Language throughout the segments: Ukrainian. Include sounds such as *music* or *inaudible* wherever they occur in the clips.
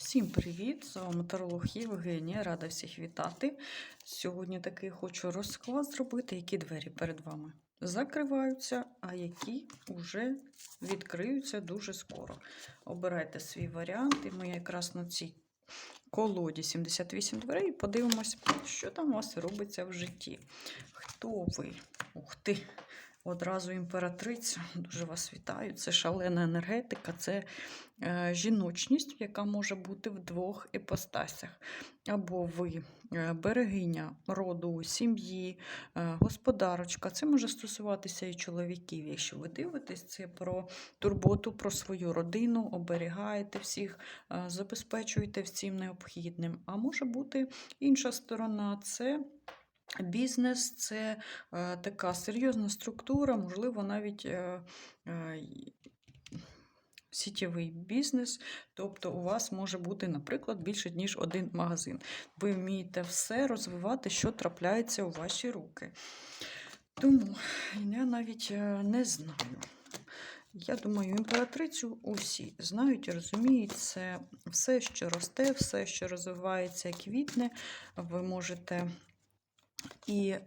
Всім привіт! З вами таролог Євгенія. Рада всіх вітати. Сьогодні такий хочу розклад зробити, які двері перед вами закриваються, а які вже відкриються дуже скоро. Обирайте свій варіант, і ми якраз на цій колоді 78 дверей і подивимось, що там у вас робиться в житті. Хто ви? Ух ти! Одразу імператриця, дуже вас вітаю. Це шалена енергетика, це е, жіночність, яка може бути в двох іпостасях. Або ви е, берегиня роду, сім'ї, е, господарочка. Це може стосуватися і чоловіків. Якщо ви дивитесь, це про турботу про свою родину, оберігаєте всіх, забезпечуєте всім необхідним. А може бути інша сторона це. Бізнес це е, така серйозна структура, можливо, навіть е, е, сітєвий бізнес. Тобто у вас може бути, наприклад, більше, ніж один магазин. Ви вмієте все розвивати, що трапляється у ваші руки. Тому я навіть не знаю. Я думаю, імператрицю усі знають і розуміють, це все, що росте, все, що розвивається, квітне, ви можете і е,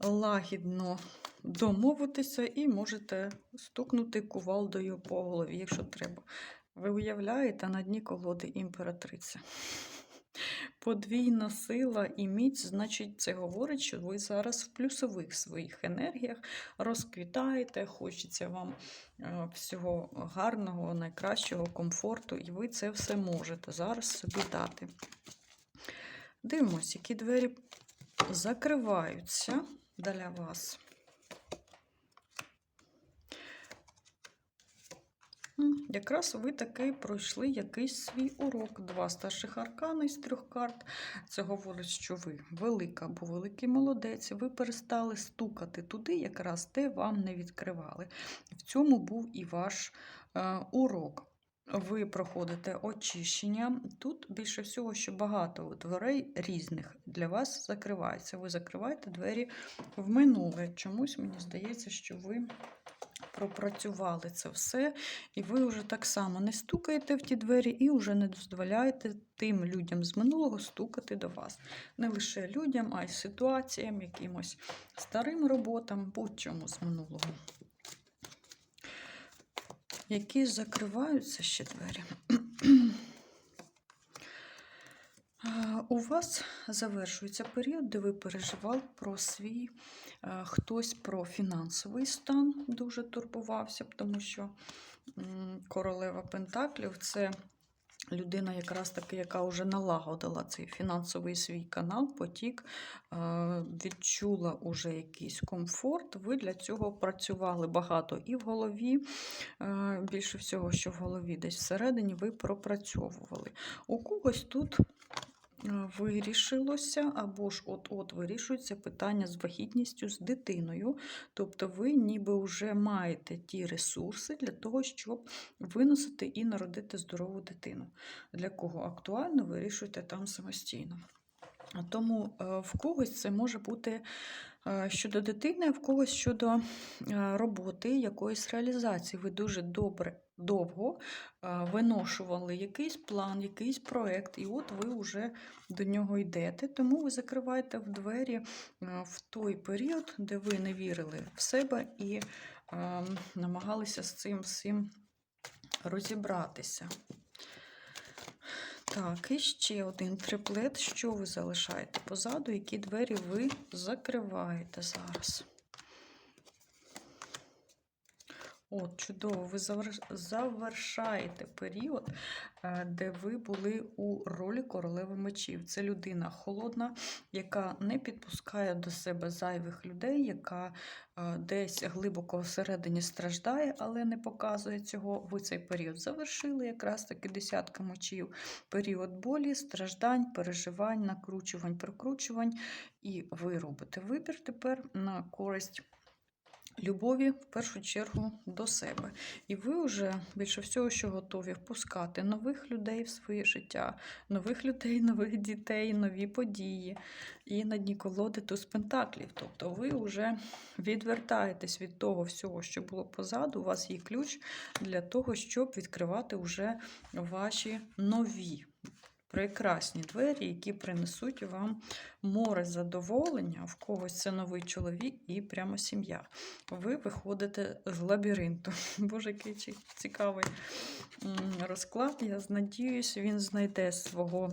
лагідно домовитися, і можете стукнути кувалдою по голові, якщо треба. Ви уявляєте на дні колоди імператриця. Подвійна сила і міць, значить, це говорить, що ви зараз в плюсових своїх енергіях розквітаєте, хочеться вам е, всього гарного, найкращого, комфорту, і ви це все можете зараз собі дати. Дивимось, які двері закриваються для вас. Якраз ви таки пройшли якийсь свій урок. Два старших аркани з трьох карт. Це говорить, що ви велика або великий молодець. Ви перестали стукати туди, якраз те вам не відкривали. В цьому був і ваш е, урок. Ви проходите очищення. Тут більше всього, що багато дверей різних для вас закривається. Ви закриваєте двері в минуле. Чомусь мені здається, що ви пропрацювали це все, і ви вже так само не стукаєте в ті двері і вже не дозволяєте тим людям з минулого стукати до вас. Не лише людям, а й ситуаціям, якимось старим роботам, будь-чому з минулого. Які закриваються ще двері. У вас завершується період, де ви переживали про свій, е, хтось про фінансовий стан дуже турбувався, тому що королева Пентаклів це людина, якраз таки, яка вже налагодила цей фінансовий свій канал, потік, е, відчула уже якийсь комфорт. Ви для цього працювали багато і в голові, е, більше всього, що в голові десь всередині ви пропрацьовували. У когось тут вирішилося, або ж от-от вирішується питання з вагітністю з дитиною. Тобто ви ніби вже маєте ті ресурси для того, щоб виносити і народити здорову дитину. Для кого актуально, вирішуйте там самостійно. Тому е, в когось це може бути е, щодо дитини, а в когось щодо е, роботи, якоїсь реалізації. Ви дуже добре, довго виношували якийсь план, якийсь проєкт, і от ви вже до нього йдете. Тому ви закриваєте в двері в той період, де ви не вірили в себе і е, намагалися з цим всім розібратися. Так, і ще один триплет. Що ви залишаєте позаду, які двері ви закриваєте зараз? От, чудово, ви завершаєте період, е, де ви були у ролі королеви мечів. Це людина холодна, яка не підпускає до себе зайвих людей, яка е, десь глибоко всередині страждає, але не показує цього. Ви цей період завершили, якраз таки десятка мечів. Період болі, страждань, переживань, накручувань, прокручувань. І ви робите вибір тепер на користь любові в першу чергу до себе. І ви вже більше всього, що готові впускати нових людей в своє життя, нових людей, *laughs* нових дітей, нові події. І на дні колоди туз пентаклів. Тобто ви вже відвертаєтесь від того всього, що було позаду. У вас є ключ для того, щоб відкривати вже ваші нові. Прекрасні двері, які принесуть вам море задоволення, в когось це новий чоловік і прямо сім'я. Ви виходите з лабіринту. *laughs* Боже, який цікавий розклад. Я надіюсь, він знайде свого.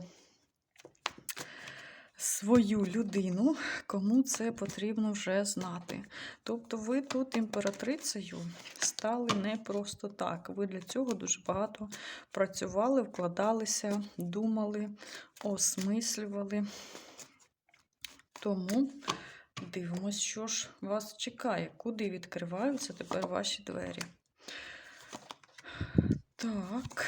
Свою людину, кому це потрібно вже знати. Тобто ви тут імператрицею стали не просто так. Ви для цього дуже багато працювали, вкладалися, думали, осмислювали. Тому дивимось, що ж вас чекає, куди відкриваються тепер ваші двері. Так.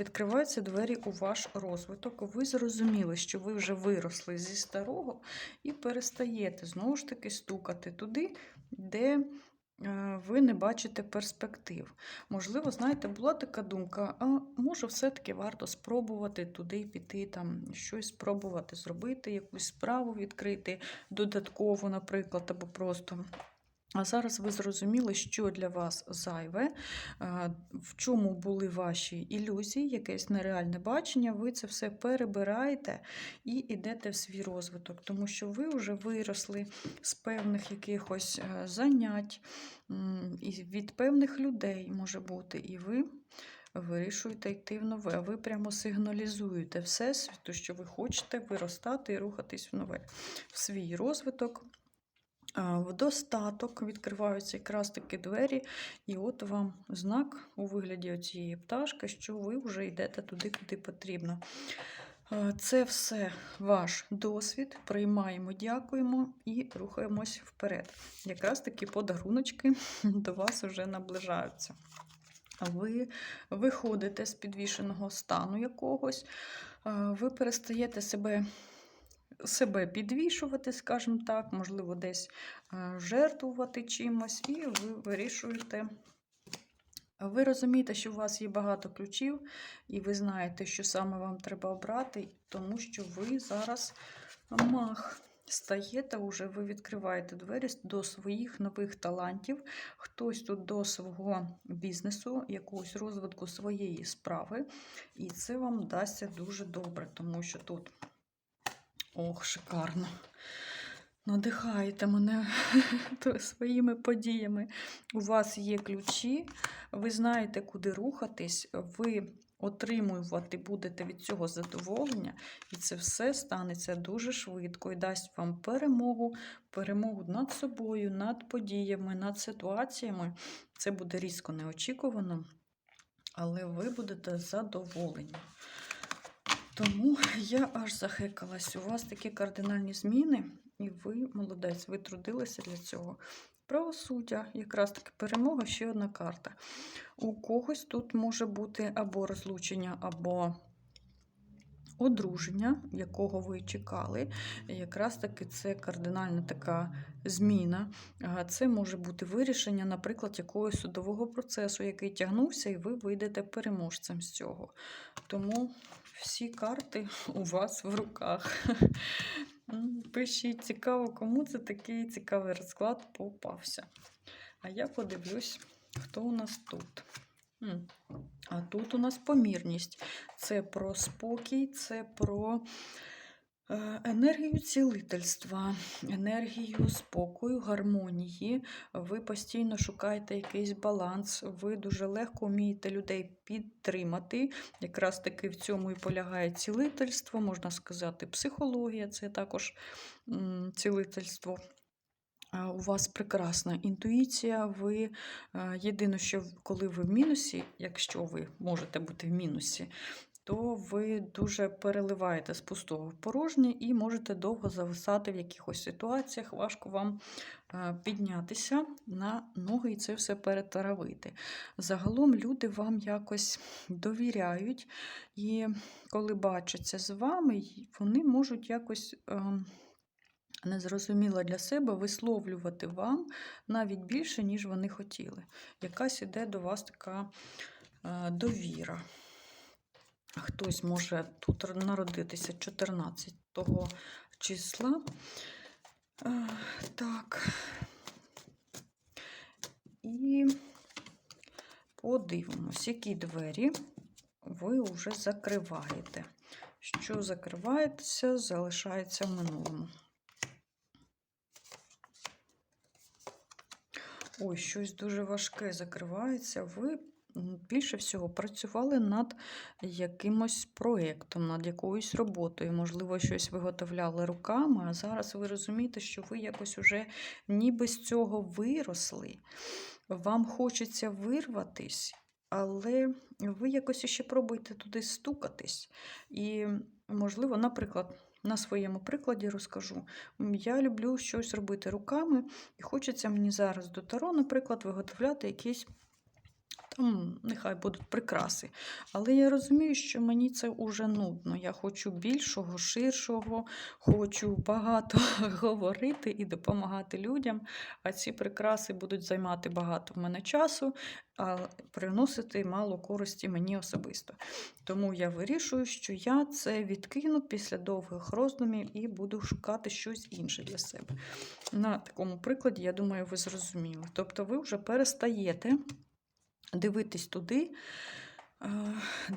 Відкриваються двері у ваш розвиток. Ви зрозуміли, що ви вже виросли зі старого і перестаєте знову ж таки стукати туди, де е, ви не бачите перспектив. Можливо, знаєте, була така думка, а може, все-таки варто спробувати туди піти, там щось спробувати зробити, якусь справу відкрити додатково, наприклад, або просто. А зараз ви зрозуміли, що для вас зайве, в чому були ваші ілюзії, якесь нереальне бачення. Ви це все перебираєте і йдете в свій розвиток, тому що ви вже виросли з певних якихось е, занять, від певних людей може бути, і ви. Вирішуєте йти в нове. Ви прямо сигналізуєте Всесвіту, що ви хочете виростати і рухатись в нове, в свій розвиток. В достаток відкриваються якраз таки двері, і от вам знак у вигляді цієї пташки, що ви вже йдете туди, куди потрібно. Це все ваш досвід. Приймаємо, дякуємо і рухаємось вперед. Якраз такі подаруночки до вас вже наближаються. Ви виходите з підвішеного стану якогось, ви перестаєте себе себе підвішувати, скажімо так, можливо, десь е, жертвувати чимось, і ви вирішуєте. Ви розумієте, що у вас є багато ключів, і ви знаєте, що саме вам треба обрати, тому що ви зараз мах. Стаєте уже, ви відкриваєте двері до своїх нових талантів, хтось тут до свого бізнесу, якогось розвитку своєї справи, і це вам дасться дуже добре, тому що тут Ох, шикарно. Надихаєте мене *laughs* своїми подіями. У вас є ключі, ви знаєте, куди рухатись, ви отримувати будете від цього задоволення, і це все станеться дуже швидко і дасть вам перемогу, перемогу над собою, над подіями, над ситуаціями. Це буде різко неочікувано, але ви будете задоволені. Тому *laughs* я аж захекалась. У вас такі кардинальні зміни, і ви молодець, ви трудилися для цього. Правосуддя, якраз таки перемога, ще одна карта. У когось тут може бути або розлучення, або одруження, якого ви чекали. Якраз таки це кардинальна така зміна. Це може бути вирішення, наприклад, якогось судового процесу, який тягнувся, і ви вийдете переможцем з цього. Тому всі карти у вас в руках. Пишіть, цікаво, кому це такий цікавий розклад попався. А я подивлюсь, хто у нас тут. А тут у нас помірність. Це про спокій, це про енергію цілительства, енергію спокою, гармонії. Ви постійно шукаєте якийсь баланс, ви дуже легко вмієте людей підтримати. Якраз таки в цьому і полягає цілительство, можна сказати, психологія це також цілительство. У вас прекрасна інтуїція. Ви е, єдине, що коли ви в мінусі, якщо ви можете бути в мінусі, то ви дуже переливаєте з пустого в порожнє і можете довго зависати в якихось ситуаціях, важко вам е, піднятися на ноги і це все перетравити. Загалом люди вам якось довіряють, і коли бачаться з вами, вони можуть якось. ем, Незрозуміло для себе висловлювати вам навіть більше, ніж вони хотіли. Якась іде до вас така е, довіра. Хтось може тут народитися 14 числа. Е, Так. І подивимось, які двері ви вже закриваєте. Що закривається, залишається в минулому. Ой, щось дуже важке закривається. Ви більше всього працювали над якимось проєктом, над якоюсь роботою. Можливо, щось виготовляли руками, а зараз ви розумієте, що ви якось уже ніби з цього виросли. Вам хочеться вирватись, але ви якось ще пробуєте туди стукатись. І, можливо, наприклад, на своєму прикладі розкажу. Я люблю щось робити руками, і хочеться мені зараз до таро, наприклад, виготовляти якісь там, нехай будуть прикраси. Але я розумію, що мені це уже нудно. Я хочу більшого, ширшого, хочу багато *laughs* говорити і допомагати людям. А ці прикраси будуть займати багато в мене часу, а приносити мало користі мені особисто. Тому я вирішую, що я це відкину після довгих роздумів і буду шукати щось інше для себе. На такому прикладі, я думаю, ви зрозуміли. Тобто ви вже перестаєте дивитись туди, е,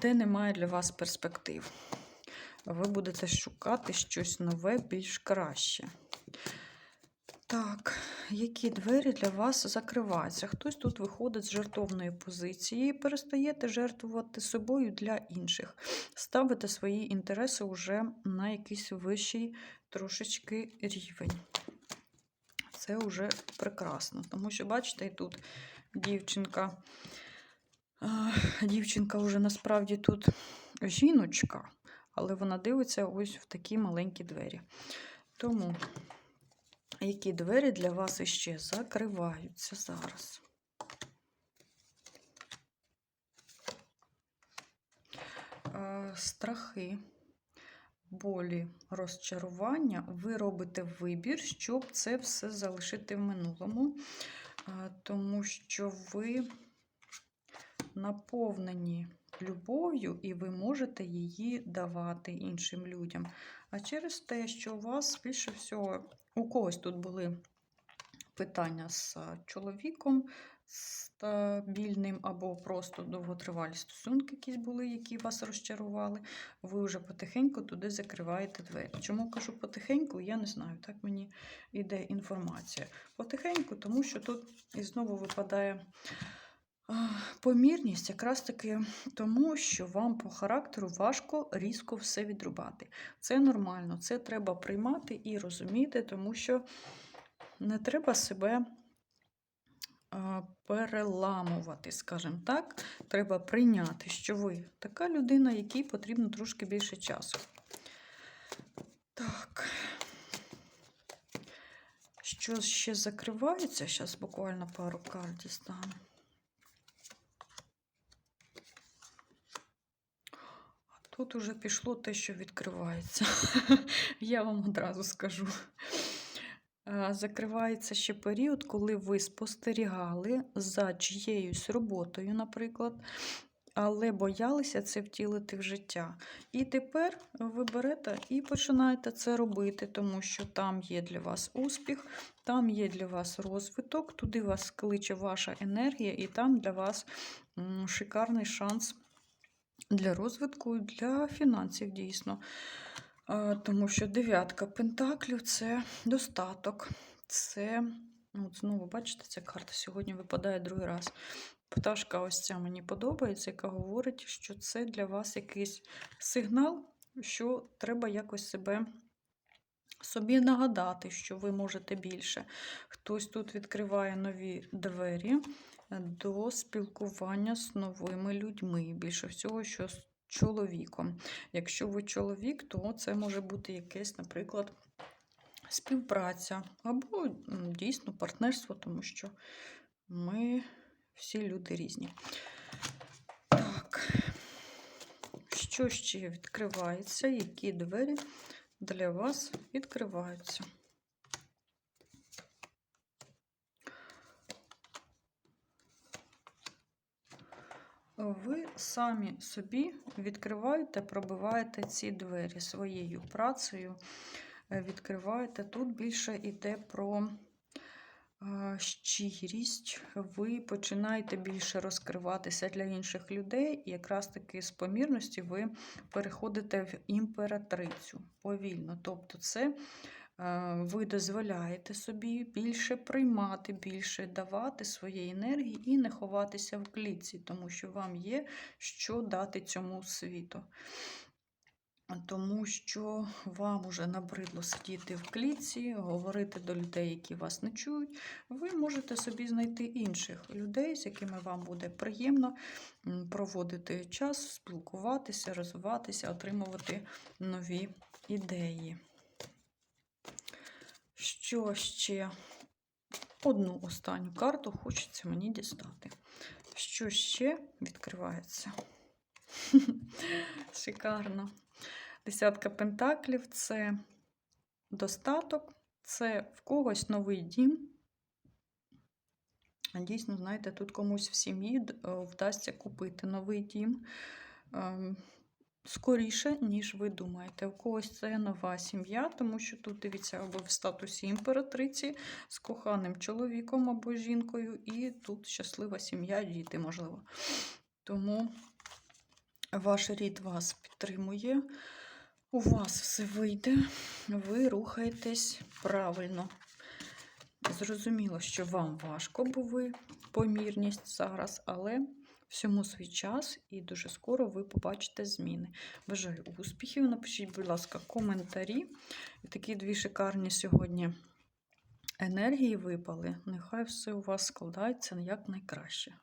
де немає для вас перспектив. Ви будете шукати щось нове, більш краще. Так, які двері для вас закриваються? Хтось тут виходить з жертовної позиції і перестаєте жертвувати собою для інших. Ставите свої інтереси вже на якийсь вищий трошечки рівень. Це вже прекрасно. Тому що, бачите, тут дівчинка. А, Дівчинка вже насправді тут жіночка, але вона дивиться ось в такі маленькі двері. Тому, які двері для вас іще закриваються зараз? Е, Страхи, болі, розчарування. Ви робите вибір, щоб це все залишити в минулому, е, тому що ви наповнені любов'ю, і ви можете її давати іншим людям. А через те, що у вас більше всього, у когось тут були питання з чоловіком стабільним, або просто довготривалі стосунки якісь були, які вас розчарували, ви вже потихеньку туди закриваєте двері. Чому кажу потихеньку, я не знаю. Так мені йде інформація. Потихеньку, тому що тут і знову випадає. Помірність якраз таки тому, що вам по характеру важко різко все відрубати. Це нормально, це треба приймати і розуміти, тому що не треба себе переламувати, скажімо так. Треба прийняти, що ви така людина, якій потрібно трошки більше часу. Так. Що ще закривається? Зараз буквально пару карт дістану. Тут уже пішло те, що відкривається. *laughs* Я вам одразу скажу. Е, Закривається ще період, коли ви спостерігали за чиєюсь роботою, наприклад, але боялися це втілити в життя. І тепер ви берете і починаєте це робити, тому що там є для вас успіх, там є для вас розвиток, туди вас кличе ваша енергія, і там для вас шикарний шанс для розвитку, і для фінансів дійсно. Тому що дев'ятка пентаклів це достаток. Це, ну, от знову, бачите, ця карта сьогодні випадає другий раз. Пташка ось ця мені подобається, яка говорить, що це для вас якийсь сигнал, що треба якось себе собі нагадати, що ви можете більше. Хтось тут відкриває нові двері до спілкування з новими людьми. Більше всього, що з чоловіком. Якщо ви чоловік, то це може бути якесь, наприклад, співпраця або дійсно партнерство, тому що ми всі люди різні. Так, що ще відкривається? Які двері для вас відкриваються? Ви самі собі відкриваєте, пробиваєте ці двері своєю працею. е, Відкриваєте. Тут більше йде про е, щирість. Ви починаєте більше розкриватися для інших людей, і якраз таки з помірності ви переходите в імператрицю повільно. Тобто, це ви дозволяєте собі більше приймати, більше давати своєї енергії і не ховатися в клітці, тому що вам є що дати цьому світу. Тому що вам уже набридло сидіти в клітці, говорити до людей, які вас не чують. Ви можете собі знайти інших людей, з якими вам буде приємно проводити час, спілкуватися, розвиватися, отримувати нові ідеї. Що ще? Одну останню карту хочеться мені дістати. Що ще відкривається? *laughs* Шикарно. Десятка пентаклів це достаток, це в когось новий дім. Дійсно, знаєте, тут комусь в сім'ї вдасться купити новий дім ем, скоріше, ніж ви думаєте. У когось це нова сім'я, тому що тут дивіться, або в статусі імператриці з коханим чоловіком або жінкою, і тут щаслива сім'я, діти, можливо. Тому ваш рід вас підтримує. У вас все вийде, ви рухаєтесь правильно. Зрозуміло, що вам важко, бо ви помірність зараз, але всьому свій час і дуже скоро ви побачите зміни. Бажаю успіхів. Напишіть, будь ласка, коментарі. І такі дві шикарні сьогодні енергії випали. Нехай все у вас складається як найкраще.